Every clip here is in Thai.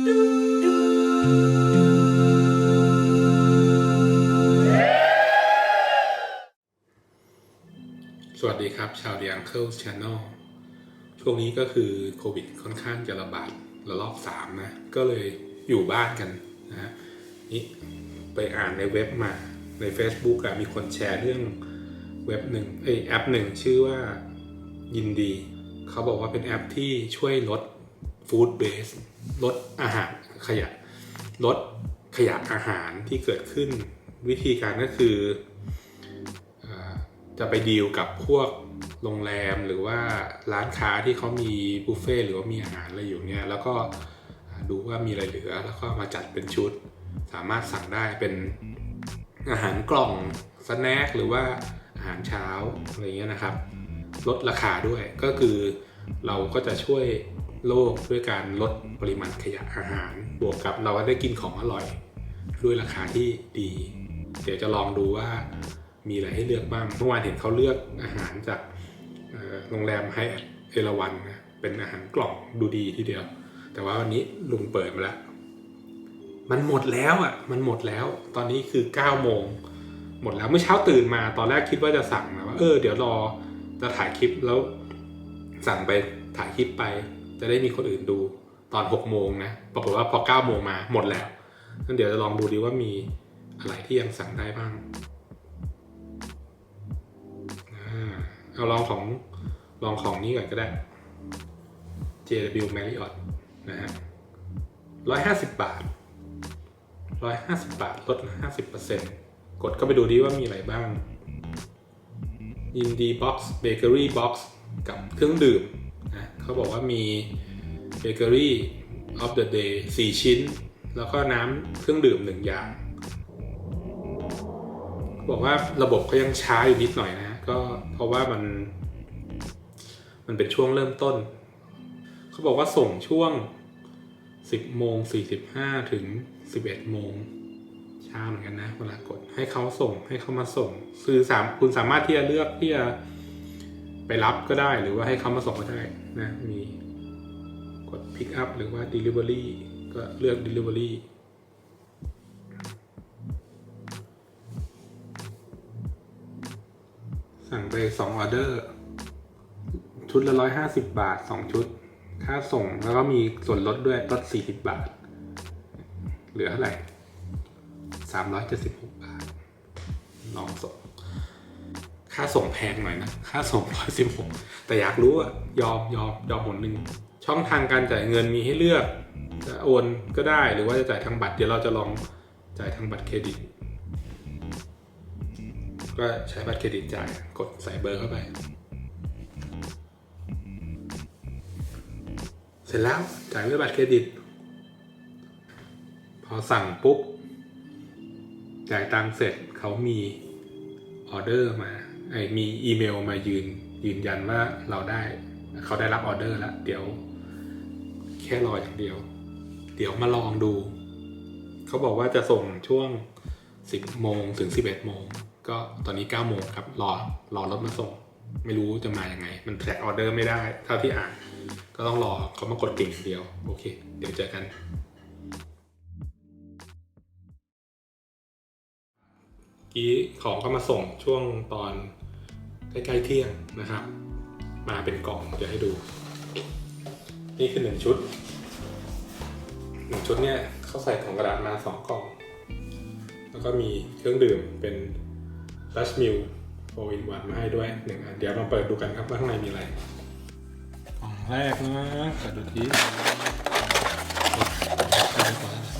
สวัสดีครับ ชาว The Uncle Channel ช่วงนี้ก็คือโควิดค่อนข้างจะระบาดระลอกสามนะ ก็เลยอยู่บ้านกันนะนี่ไปอ่านในเว็บมาใน Facebook อะมีคนแชร์เรื่องเว็บหนึ่งเอแอปหนึ่งชื่อว่ายินดี เขาบอกว่าเป็นแอปที่ช่วยลด ฟู้ดเบสลดอาหารขยะลดขยะอาหารที่เกิดขึ้นวิธีการก็คืออจะไปดีลกับพวกโรงแรมหรือว่าร้านค้าที่เขามีบุฟเฟ่หรือว่ามีอาหารอะไรอยู่เนี่ยแล้วก็ดูว่ามีอะไรเหลือ แล้วก็มาจัดเป็นชุด สามารถสั่งได้เป็นอาหารกล่องสแน็คหรือว่าอาหารเช้าอะไรเงี้ยนะครับ ลดราคาด้วยก็คือเราก็จะช่วย โลกด้วยการลดปริมาณขยะอาหาร บวกกับเราก็ได้กินของอร่อย ด้วยราคาที่ดี เดี๋ยวจะลองดูว่ามีอะไรให้เลือกบ้าง เมื่อวานเห็นเขาเลือกอาหารจากโรงแรมไฮเอราวันนะเป็นอาหารกล่องดูดีทีเดียว แต่ว่าวันนี้ลุงเปิดมาแล้ว มันหมดแล้วอะ มันหมดแล้ว ตอนนี้คือ9โมงหมดแล้วเมื่อเช้าตื่นมา ตอนแรกคิดว่าจะสั่งนะว่าเออเดี๋ยวรอจะถ่ายคลิปแล้วสั่งไปถ่ายคลิปไป จะได้มีคนอื่นดูตอน 6 โมงนะ ปรากฏว่าพอ 9 โมงมาหมดแล้วงั้นเดี๋ยวจะลองดูดีว่ามีอะไรที่ยังสั่งได้บ้าง เอาลองของลองของนี้ก่อนก็ได้ JW Marriott นะฮะร้อยห้าสิบบาทร้อยห้าสิบบาท ลดห้าสิบเปอร์เซ็นกดก็ไปดูดีว่ามีอะไรบ้าง Indie Box Bakery Box กับเครื่องดื่ม เขาบอกว่ามี Bakery of the Day 4ชิ้น แล้วก็น้ำเครื่องดื่ม1อย่าง บอกว่าระบบก็ยังช้าอยู่นิดหน่อยนะ ก็เพราะว่ามัน มันเป็นช่วงเริ่มต้น เขาบอกว่าส่งช่วง 10โมง45 ถึง 11โมงช้าเหมือนกันนะเวลากดให้เขาส่งให้เขามาส่ง คือสามคุณสามารถที่จะเลือกที่จะ ไปรับก็ได้หรือว่าให้เขามาส่งก็ได้นะ มีกด pick up หรือว่า delivery ก็เลือก delivery สั่งไปสองออเดอร์ ชุดละร้อยห้าสิบบาทสองชุด ค่าส่งแล้วก็มีส่วนลดด้วยลดสี่สิบบาท เหลือเท่าไหร่สามร้อยเจ็ดสิบหกบาทลองส่ง ค่าส่งแพงหน่อยนะ ค่าส่งร้อยสิบหกแต่อยากรู้อะยอมยอมยอมหนหนึ่งช่องทางการจ่ายเงินมีให้เลือกจะโอนก็ได้หรือว่าจะจ่ายทางบัตรเดี๋ยวเราจะลองจ่ายทางบัตรเครดิต ก็ใช้บัตรเครดิตจ่ายกดใส่เบอร์เข้าไป เสร็จแล้วจ่ายด้วยบัตรเครดิต พอสั่งปุ๊บ จ่ายตังเสร็จเขามีออเดอร์มา มีอีเมลมายืนยืนยันว่าเราได้เขาได้รับออเดอร์แล้วเดี๋ยว แค่รออย่างเดียว เดี๋ยวมาลองดู เขาบอกว่าจะส่งช่วง 10โมงถึง 11โมงก็ตอนนี้9โมงครับรอรอรถมาส่ง ไม่รู้จะมาอย่างไง มันแทร็กออเดอร์ไม่ได้ เท่าที่อ่านก็ต้องรอเขามากดกิ่งเดียว โอเค เดี๋ยวเจอกัน กี้ของก็มาส่งช่วงตอน ใกล้ๆเที่ยงนะครับ มาเป็นกล่องเดี๋ยวให้ดู นี่คือหนึ่งชุดหนึ่งชุดเนี่ยเขาใส่ของกระดาษมาสองกล่อง แล้วก็มีเครื่องดื่มเป็นดัชมิลโฟอินวันมาให้ด้วยหนึ่งอันเดี๋ยวมาเปิดดูกันครับว่าข้างในมีอะไรกล่องแรกนะเปิดดูที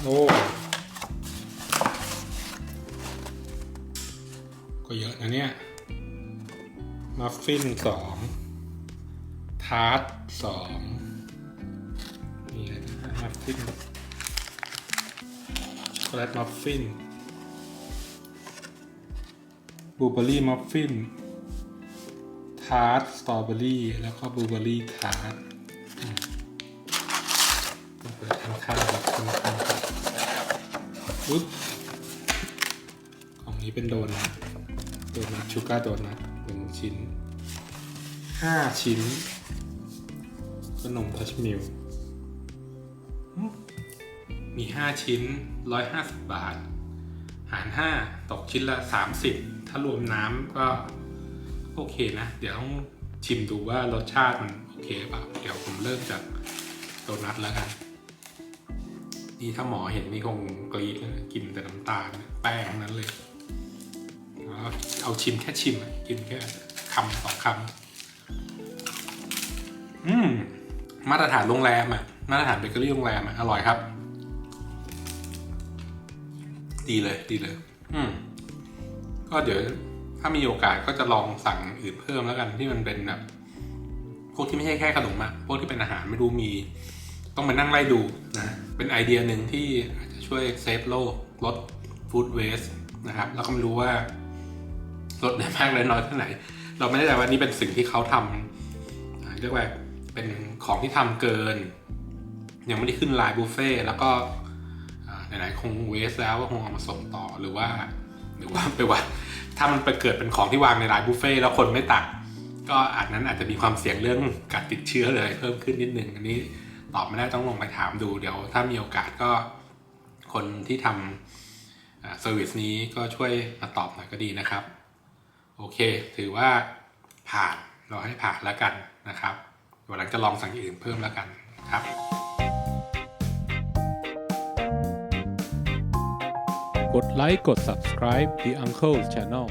โอ้ก็เยอะนะเนี่ย มัฟฟินสองทาร์ตสองนี่นะมัฟฟินช็อกโกแลตมัฟฟินบลูเบอร์รี่มัฟฟินทาร์ตสตรอเบอรี่แล้วก็บลูเบอร์รี่ทาร์ตเปิดข้าวครับทางข้าวปุ๊บของนี้เป็นโดนนะโดนนะชูการ์โดนนะ 1 ชิ้น 5 ชิ้น ขนมทัชมิลมี 5 ชิ้น 150 บาท หาร 5 ตกชิ้นละ 30 ถ้ารวมน้ำก็โอเคนะ เดี๋ยวต้องชิมดูว่ารสชาติมันโอเคป่ะ เดี๋ยวผมเริ่มจากโดนัทแล้วกัน นี่ถ้าหมอเห็นนี่คงกรี๊ดกินแต่น้ำตาลแป้งนั้นเลย เอาเอาชิมแค่ชิมกินแค่คำสองคำอืมมาตรฐานโรงแรมอะมาตรฐานเบเกอรี่โรงแรมอะอร่อยครับ ดีเลยดีเลย อืมก็เดี๋ยวถ้ามีโอกาสก็จะลองสั่งอื่นเพิ่มแล้วกันที่มันเป็นแบบพวกที่ไม่ใช่แค่ขนมอะพวกที่เป็นอาหารไม่รู้มี ต้องไปนั่งไล่ดูนะเป็นไอเดียหนึ่งที่อาจจะช่วยเซฟโลกลดฟู้ดเวสนะครับ แล้วก็ไม่รู้ว่า ลดได้มากเลยน้อยแค่าไหนเราไม่แน่ใจว่านี่เป็นสิ่งที่เขาทำอ่าเรียกว่าเป็นของที่ทำเกิน ยังไม่ได้ขึ้นไลน์บุฟเฟ่แล้วก็ไหนๆคงเวสแล้วก็คงเอามาส่งต่อหรือว่า หรือว่าไปว่าถ้ามันไปเกิดเป็นของที่วางในไลน์บุฟเฟ่แล้วคนไม่ตัก ก็อาจนั้นอาจจะมีความเสี่ยงเรื่องการติดเชื้อเลย เพิ่มขึ้นนิดนึงอันนี้ตอบไม่ได้ต้องลงไปถามดูเดี๋ยว ถ้ามีโอกาสก็คนที่ทำเซอร์วิสนี้ก็ช่วยมาตอบหน่อยก็ดีนะครับ โอเค ถือว่าผ่านเราให้ผ่านแล้วกันนะครับวันหลังจะลองสั่งอย่างอื่นเพิ่มแล้วกันครับกดไลค์กด subscribe The Uncle's Channel